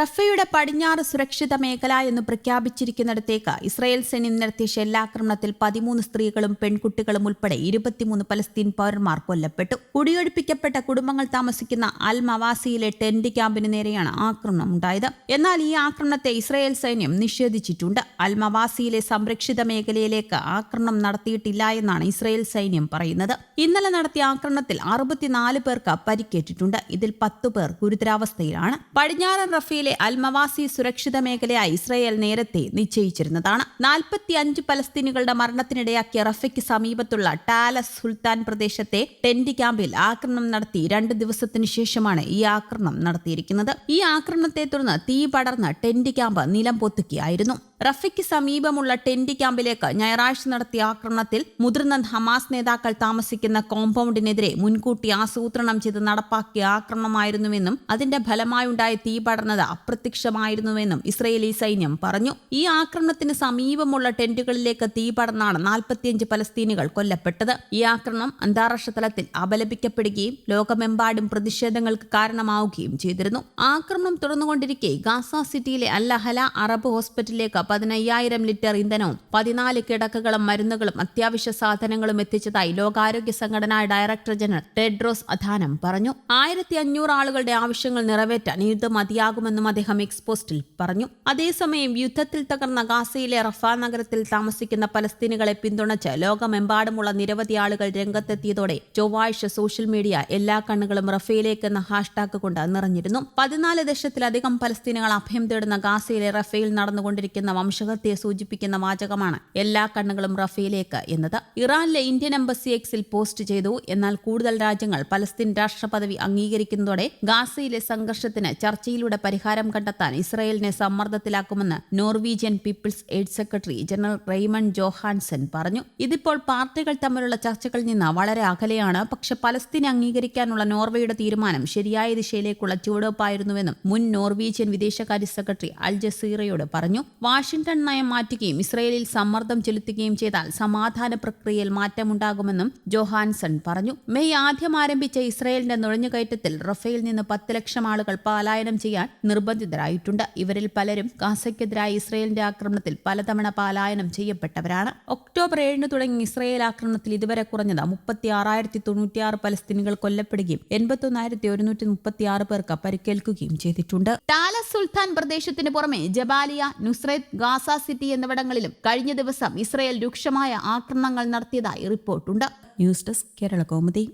റഫയുടെ പടിഞ്ഞാറ് സുരക്ഷിത മേഖല എന്ന് പ്രഖ്യാപിച്ചിരിക്കുന്നിടത്തേക്ക് ഇസ്രായേൽ സൈന്യം നടത്തിയ ഷെല്ലാക്രമണത്തിൽ പതിമൂന്ന് സ്ത്രീകളും പെൺകുട്ടികളും ഉൾപ്പെടെ ഇരുപത്തിമൂന്ന് പലസ്തീൻ പൗരന്മാർ കൊല്ലപ്പെട്ടു. കുടിയൊഴിപ്പിക്കപ്പെട്ട കുടുംബങ്ങൾ താമസിക്കുന്ന അൽ മവാസിയിലെ ടെന്റ് ക്യാമ്പിന് നേരെയാണ് ആക്രമണം ഉണ്ടായത്. എന്നാൽ ഈ ആക്രമണത്തെ ഇസ്രായേൽ സൈന്യം നിഷേധിച്ചിട്ടുണ്ട്. അൽ മവാസിയിലെ സംരക്ഷിത മേഖലയിലേക്ക് ആക്രമണം നടത്തിയിട്ടില്ല എന്നാണ് ഇസ്രായേൽ സൈന്യം പറയുന്നത്. ഇന്നലെ നടത്തിയ ആക്രമണത്തിൽ അറുപത്തിനാല് പേർക്ക് പരിക്കേറ്റിട്ടുണ്ട്. ഇതിൽ പത്തു പേർ ഗുരുതരാവസ്ഥയിലാണ്. പടിഞ്ഞാറൻ റഫയിലെ അൽമവാസി സുരക്ഷിത മേഖലയായി ഇസ്രായേൽ നേരത്തെ നിശ്ചയിച്ചിരുന്നതാണ്. നാൽപ്പത്തി അഞ്ച് പലസ്തീനുകളുടെ മരണത്തിനിടയാക്കിയ റഫയ്ക്ക് സമീപത്തുള്ള ടാലസ് സുൽത്താൻ പ്രദേശത്തെ ടെന്റ് ക്യാമ്പിൽ ആക്രമണം നടത്തി രണ്ട് ദിവസത്തിനു ശേഷമാണ് ഈ ആക്രമണം നടത്തിയിരിക്കുന്നത്. ഈ ആക്രമണത്തെ തുടർന്ന് തീ പടർന്ന് ടെന്റ് ക്യാമ്പ് നിലം പൊത്തുകയായിരുന്നു റഫയ്ക്ക് സമീപമുള്ള ടെന്റ് ക്യാമ്പിലേക്ക് ഞായറാഴ്ച നടത്തിയ ആക്രമണത്തിൽ മുതിർന്ന ഹമാസ് നേതാക്കൾ താമസിക്കുന്ന കോമ്പൗണ്ടിനെതിരെ മുൻകൂട്ടി ആസൂത്രണം ചെയ്ത് നടപ്പാക്കിയ ആക്രമണമായിരുന്നുവെന്നും അതിന്റെ ഫലമായുണ്ടായ തീ പടർന്നത് അപ്രത്യക്ഷമായിരുന്നുവെന്നും ഇസ്രയേലി സൈന്യം പറഞ്ഞു. ഈ ആക്രമണത്തിന് സമീപമുള്ള ടെന്റുകളിലേക്ക് തീ പടർന്നാണ് നാൽപ്പത്തിയഞ്ച് പലസ്തീനുകൾ കൊല്ലപ്പെട്ടത്. ഈ ആക്രമണം അന്താരാഷ്ട്ര തലത്തിൽ അപലപിക്കപ്പെടുകയും ലോകമെമ്പാടും പ്രതിഷേധങ്ങൾക്ക് കാരണമാവുകയും ചെയ്തിരുന്നു. ആക്രമണം തുടർന്നുകൊണ്ടിരിക്കെ ഗാസ സിറ്റിയിലെ അല്ലഹല അറബ് ഹോസ്പിറ്റലിലേക്ക് പതിനയ്യായിരം ലിറ്റർ ഇന്ധനവും പതിനാല് കിടക്കുകളും മരുന്നുകളും അത്യാവശ്യ സാധനങ്ങളും എത്തിച്ചതായി ലോകാരോഗ്യ സംഘടനാ ഡയറക്ടർ ജനറൽ ടെഡ്രോസ് അധാനം പറഞ്ഞു. ആയിരത്തി അഞ്ഞൂറ് ആളുകളുടെ ആവശ്യങ്ങൾ നിറവേറ്റാൻ ഇത് മതിയാകുമെന്നും അദ്ദേഹം എക്സ്പോസ്റ്റിൽ പറഞ്ഞു. അതേസമയം യുദ്ധത്തിൽ തകർന്ന ഗാസയിലെ റഫ നഗരത്തിൽ താമസിക്കുന്ന പലസ്തീനുകളെ പിന്തുണച്ച് ലോകമെമ്പാടുമുള്ള നിരവധി ആളുകൾ രംഗത്തെത്തിയതോടെ ചൊവ്വാഴ്ച സോഷ്യൽ മീഡിയ എല്ലാ കണ്ണുകളും റഫയിലേക്ക് എന്ന ഹാഷ്ടാഗ് കൊണ്ട് നിറഞ്ഞിരുന്നു. പതിനാല് ദശത്തിലധികം പലസ്തീനുകൾ അഭയം തേടുന്ന ഗാസയിലെ റഫയിൽ നടന്നുകൊണ്ടിരിക്കുന്ന വംശഹത്യയെ സൂചിപ്പിക്കുന്ന വാചകമാണ് എല്ലാ കണ്ണുകളും റഫയിലേക്ക് എന്നത്. ഇറാനിലെ ഇന്ത്യൻ എംബസി എക്സിൽ പോസ്റ്റ് ചെയ്തു. എന്നാൽ കൂടുതൽ രാജ്യങ്ങൾ പലസ്തീൻ രാഷ്ട്രപദവി അംഗീകരിക്കുന്നതോടെ ഗാസയിലെ സംഘർഷത്തിന് ചർച്ചയിലൂടെ പരിഹാരം കണ്ടെത്താൻ ഇസ്രായേലിനെ സമ്മർദ്ദത്തിലാക്കുമെന്ന് Norwegian People's Aid secretary general Raymond Johansen പറഞ്ഞു. ഇതിപ്പോൾ പാർട്ടികൾ തമ്മിലുള്ള ചർച്ചകളിൽ നിന്ന് വളരെ അകലെയാണ്. പക്ഷെ പലസ്തീനെ അംഗീകരിക്കാനുള്ള നോർവേയുടെ തീരുമാനം ശരിയായ ദിശയിലേക്കുള്ള ചുവടുവെപ്പായിരുന്നുവെന്നും മുൻ നോർവീജിയൻ വിദേശകാര്യ സെക്രട്ടറി അൽ ജസീറയോട് പറഞ്ഞു. വാഷിംഗ്ടൺ നയം മാറ്റുകയും ഇസ്രയേലിൽ സമ്മർദ്ദം ചെലുത്തുകയും ചെയ്താൽ സമാധാന പ്രക്രിയയിൽ മാറ്റമുണ്ടാകുമെന്നും ജോഹാൻസൺ പറഞ്ഞു. മെയ് ആദ്യം ആരംഭിച്ച ഇസ്രയേലിന്റെ നുഴഞ്ഞുകയറ്റത്തിൽ റഫേൽ നിന്ന് പത്ത് ലക്ഷം ആളുകൾ പലായനം ചെയ്യാൻ നിർബന്ധിതരായിട്ടുണ്ട്. ഇവരിൽ പലരും ഗാസയ്ക്കെതിരായ ഇസ്രയേലിന്റെ ആക്രമണത്തിൽ പലതവണ പലായനം ചെയ്യപ്പെട്ടവരാണ്. ഒക്ടോബർ ഏഴിന് തുടങ്ങി ഇസ്രയേൽ ആക്രമണത്തിൽ ഇതുവരെ കുറഞ്ഞത് മുപ്പത്തി ആറായിരത്തി തൊണ്ണൂറ്റിയാറ് പലസ്തീനികൾ കൊല്ലപ്പെടുകയും എൺപത്തൊന്നായിരത്തി ഒരുന്നൂറ്റി മുപ്പത്തി ആറ് പേർക്ക് പരിക്കേൽക്കുകയും ചെയ്തിട്ടുണ്ട്. ടാലസ് സുൽത്താൻ പ്രദേശത്തിന് പുറമെ ജബാലിയ നുസ്രത് ഗാസ സിറ്റി എന്നിവിടങ്ങളിലും കഴിഞ്ഞ ദിവസം ഇസ്രയേൽ രൂക്ഷമായ ആക്രമണങ്ങൾ നടത്തിയതായി റിപ്പോർട്ടുണ്ട്. News desk Kerala Kaumudi.